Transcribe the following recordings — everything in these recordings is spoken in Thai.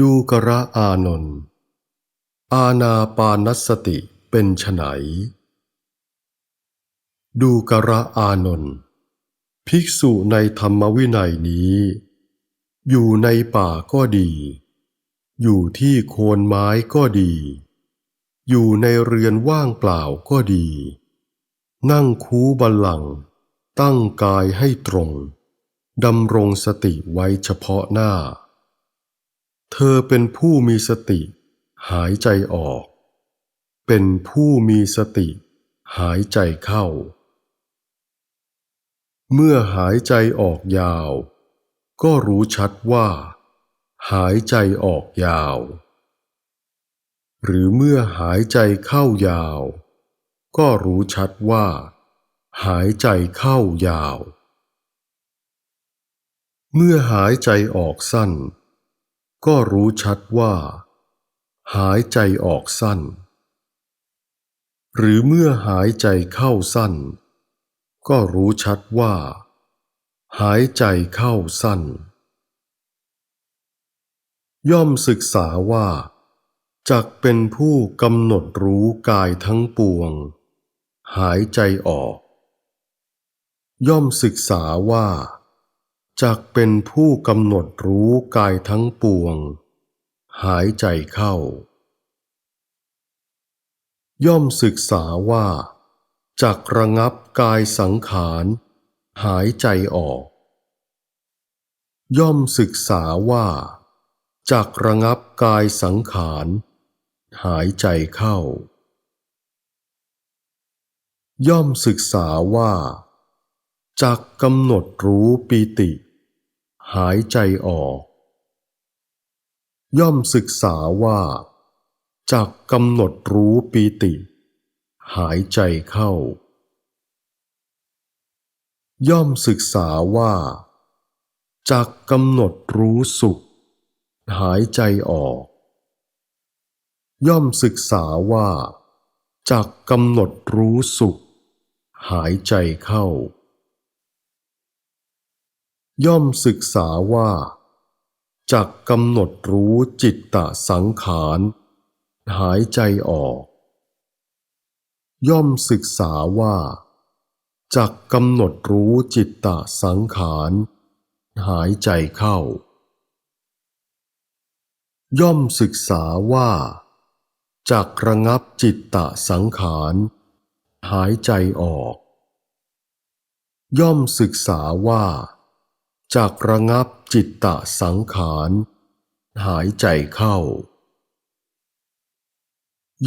ดูกระอานนท์อาณาปานสติเป็นไฉนดูกระอานนท์ภิกษุในธรรมวินัยนี้ อยู่ในป่าก็ดี อยู่ที่โคนไม้ก็ดี อยู่ในเรือนว่างเปล่าก็ดี นั่งคูบัลลัง ตั้งกายให้ตรงดำรงสติไว้เฉพาะหน้า เธอเป็นผู้มีสติ หายใจออก เป็นผู้มีสติ หายใจเข้า เมื่อหายใจออกยาว ก็รู้ชัดว่า หายใจออกยาว หรือเมื่อหายใจเข้ายาว ก็รู้ชัดว่า หายใจเข้ายาว เมื่อหายใจออกสั้น ก็รู้ชัดว่า หายใจออกสั้น หรือเมื่อหายใจเข้าสั้น ก็รู้ชัดว่า หายใจเข้าสั้น ย่อมศึกษาว่าจักเป็นผู้กำหนดรู้กายทั้งปวง หายใจออก ย่อมศึกษาว่า จักเป็นผู้กำหนดรู้กายทั้งปวง หายใจเข้า ย่อมศึกษาว่าจักระงับกายสังขาร หายใจออก ย่อมศึกษาว่าจักระงับกายสังขาร หายใจเข้า ย่อมศึกษาว่าจักกำหนดรู้ปีติ หายใจออก ย่อมศึกษาว่าจักกำหนดรู้ปีติ หายใจเข้า ย่อมศึกษาว่าจักกำหนดรู้สุข หายใจออก ย่อมศึกษาว่าจักกำหนดรู้สุข หายใจเข้า ย่อมศึกษาว่าจักกำหนดรู้จิตตสังขาร หายใจออก ย่อมศึกษาว่าจักกำหนดรู้จิตตสังขาร หายใจเข้า ย่อมศึกษาว่าจักระงับจิตตสังขาร หายใจออก ย่อมศึกษาว่า จักระงับจิตตะสังขาร หายใจเข้า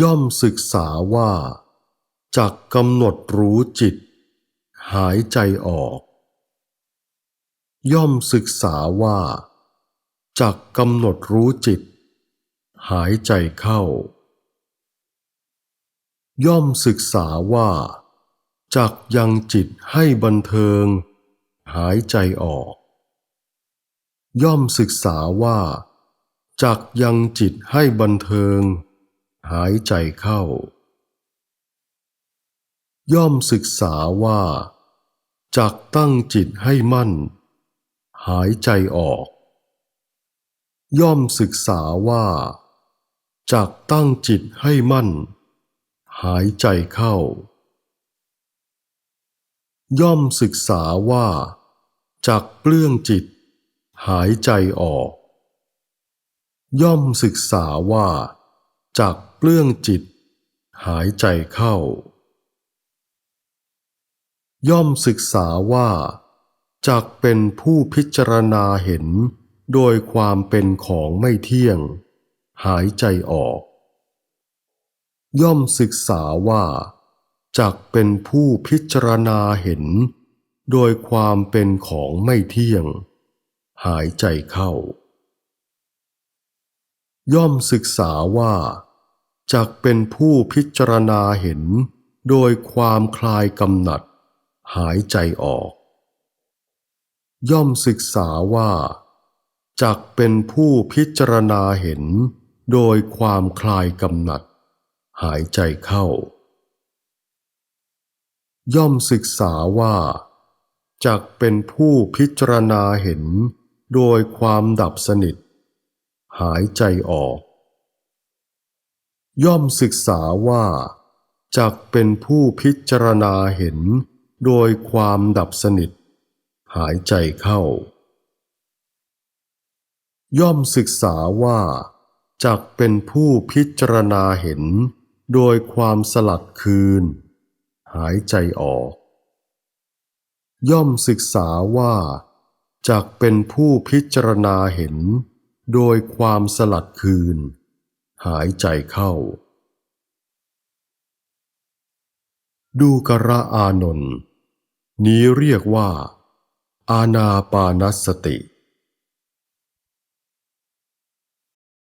ย่อมศึกษาว่าจักกำหนดรู้จิต หายใจออก ย่อมศึกษาว่าจักกำหนดรู้จิต หายใจเข้า ย่อมศึกษาว่าจักยังจิตให้บันเทิง หายใจออก ย่อมศึกษาว่าจักยังจิตให้บันเทิง หายใจเข้า ย่อมศึกษาว่าจักตั้งจิตให้มั่น หายใจออก ย่อมศึกษาว่าจักตั้งจิตให้มั่น หายใจเข้า ย่อมศึกษาว่าจักเปลื้องจิต หายใจออก ย่อมศึกษาว่าจักเปลื้องจิต หายใจเข้า ย่อมศึกษาว่าจักเป็นผู้พิจารณาเห็นโดยความเป็นของไม่เที่ยง หายใจออก ย่อมศึกษาว่าจักเป็นผู้พิจารณาเห็น โดยความเป็นของไม่เที่ยง หายใจเข้า ย่อมศึกษาว่าจักเป็นผู้พิจารณาเห็นโดยความคลายกำหนัด หายใจออก ย่อมศึกษาว่าจักเป็นผู้พิจารณาเห็นโดยความคลายกำหนัด หายใจเข้า ย่อมศึกษาว่าจักเป็นผู้พิจารณาเห็น โดยความดับสนิท หายใจออก ย่อมศึกษาว่าจักเป็นผู้พิจารณาเห็น โดยความดับสนิท หายใจเข้า ย่อมศึกษาว่าจักเป็นผู้พิจารณาเห็น โดยความสลัดคืน หายใจออก ย่อมศึกษาว่า จักเป็นผู้พิจารณาเห็น โดยความสลัดคืน หายใจเข้า ดูกระอานนท์นี้เรียกว่า อาณาปานสติ